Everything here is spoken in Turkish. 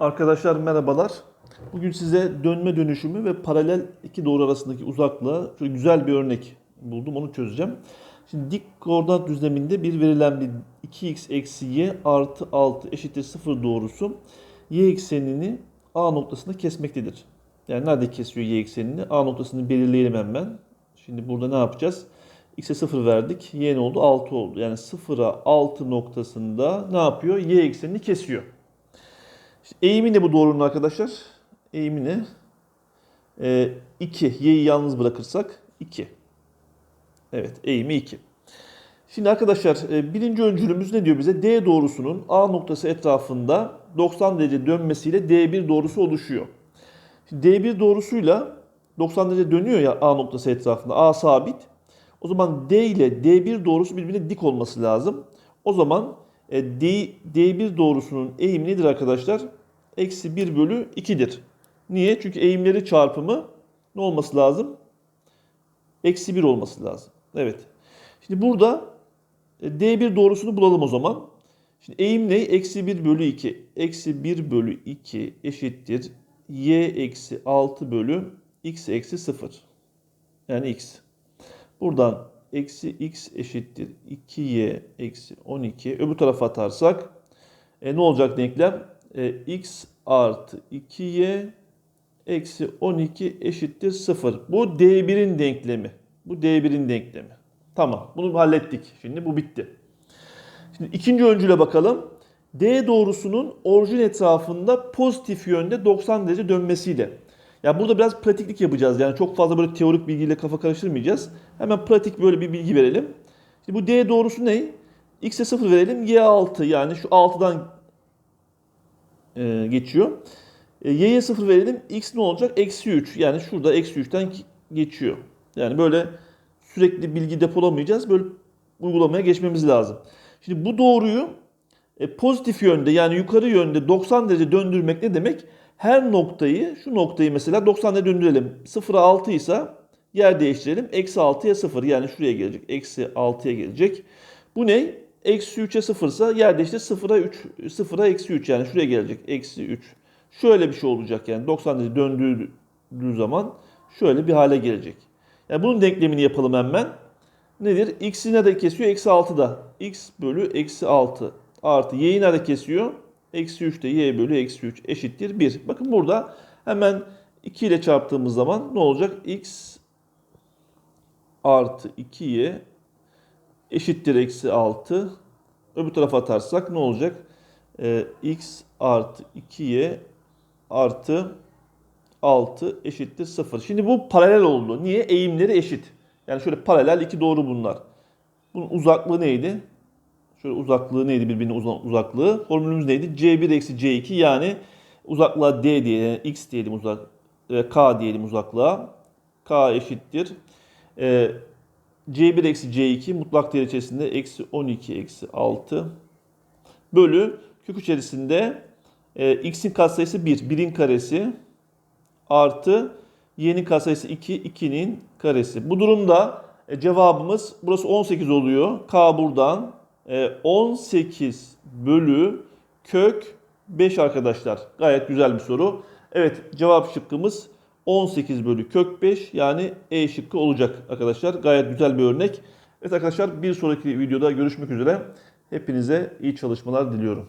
Arkadaşlar merhabalar. Bugün size dönme dönüşümü ve paralel iki doğru arasındaki uzaklığa şöyle güzel bir örnek buldum. Onu çözeceğim. Şimdi dik koordinat düzleminde bir verilen bir 2x eksi y artı 6 eşittir 0 doğrusu y eksenini A noktasında kesmektedir. Yani nerede kesiyor y eksenini? A noktasını belirleyelim hemen. Şimdi burada ne yapacağız? X'e 0 verdik. Y ne oldu? 6 oldu. Yani 0'a 6 noktasında ne yapıyor? Y eksenini kesiyor. İşte eğimi ne bu doğrunun arkadaşlar? Eğimi ne? Ee, 2. Y'yi yalnız bırakırsak 2. Evet eğimi 2. Şimdi arkadaşlar e, birinci öncülümüz ne diyor bize? D doğrusunun A noktası etrafında 90 derece dönmesiyle D1 doğrusu oluşuyor. Şimdi D1 doğrusuyla 90 derece dönüyor ya A noktası etrafında. A sabit. O zaman D ile D1 doğrusu birbirine dik olması lazım. O zaman e, D, D1 doğrusunun eğimi nedir arkadaşlar? Eksi 1 bölü 2'dir. Niye? Çünkü eğimleri çarpımı ne olması lazım? Eksi 1 olması lazım. Evet. Şimdi burada e, D1 doğrusunu bulalım o zaman. Şimdi eğim ne? Eksi 1 bölü 2. Eksi 1 bölü 2 eşittir. Y eksi 6 bölü x eksi 0. Yani x. Buradan eksi x eşittir 2y eksi 12. Öbür tarafa atarsak e, ne olacak denklem? E, x artı 2y eksi 12 eşittir 0. Bu D1'in denklemi. Bu D1'in denklemi. Tamam bunu hallettik. Şimdi bu bitti. Şimdi ikinci öncüle bakalım. D doğrusunun orijin etrafında pozitif yönde 90 derece dönmesiyle. Ya burada biraz pratiklik yapacağız. Yani çok fazla böyle teorik bilgiyle kafa karıştırmayacağız. Hemen pratik böyle bir bilgi verelim. Şimdi bu D doğrusu ne? X'e 0 verelim. Y 6 yani şu 6'dan e, geçiyor. E, Y'ye 0 verelim. X ne olacak? Eksi 3. Yani şurada eksi 3'ten geçiyor. Yani böyle sürekli bilgi depolamayacağız. Böyle uygulamaya geçmemiz lazım. Şimdi bu doğruyu e, pozitif yönde yani yukarı yönde 90 derece döndürmek ne demek? Her noktayı, şu noktayı mesela 90 derece döndürelim. 0'a 6 ise yer değiştirelim. Eksi 6'ya 0 yani şuraya gelecek. Eksi 6'ya gelecek. Bu ne? Eksi 3'e 0 ise yer değiştir 0'a 3, 0'a eksi 3 yani şuraya gelecek. Eksi 3. Şöyle bir şey olacak yani 90 derece döndürdüğü zaman şöyle bir hale gelecek. Yani bunun denklemini yapalım hemen. Nedir? X'i nerede kesiyor? Eksi 6'da. X bölü eksi 6 artı y'yi nerede kesiyor? Eksi 3 de y bölü eksi 3 eşittir 1. Bakın burada hemen 2 ile çarptığımız zaman ne olacak? x artı 2y eşittir eksi 6. Öbür tarafa atarsak ne olacak? Ee, x artı 2y artı 6 eşittir 0. Şimdi bu paralel oldu. Niye? Eğimleri eşit. Yani şöyle paralel iki doğru bunlar. Bunun uzaklığı neydi? Şöyle uzaklığı neydi birbirine uzan uzaklığı? Formülümüz neydi? C1 eksi C2 yani uzaklığa D diye yani X diyelim uzak e, K diyelim uzaklığa. K eşittir. E, C1 eksi C2 mutlak değer içerisinde eksi 12 eksi 6 bölü kök içerisinde e, X'in katsayısı 1. 1'in karesi artı y'nin katsayısı 2. 2'nin karesi. Bu durumda e, cevabımız burası 18 oluyor. K buradan 18 bölü kök 5 arkadaşlar. Gayet güzel bir soru. Evet cevap şıkkımız 18 bölü kök 5 yani E şıkkı olacak arkadaşlar. Gayet güzel bir örnek. Evet arkadaşlar bir sonraki videoda görüşmek üzere. Hepinize iyi çalışmalar diliyorum.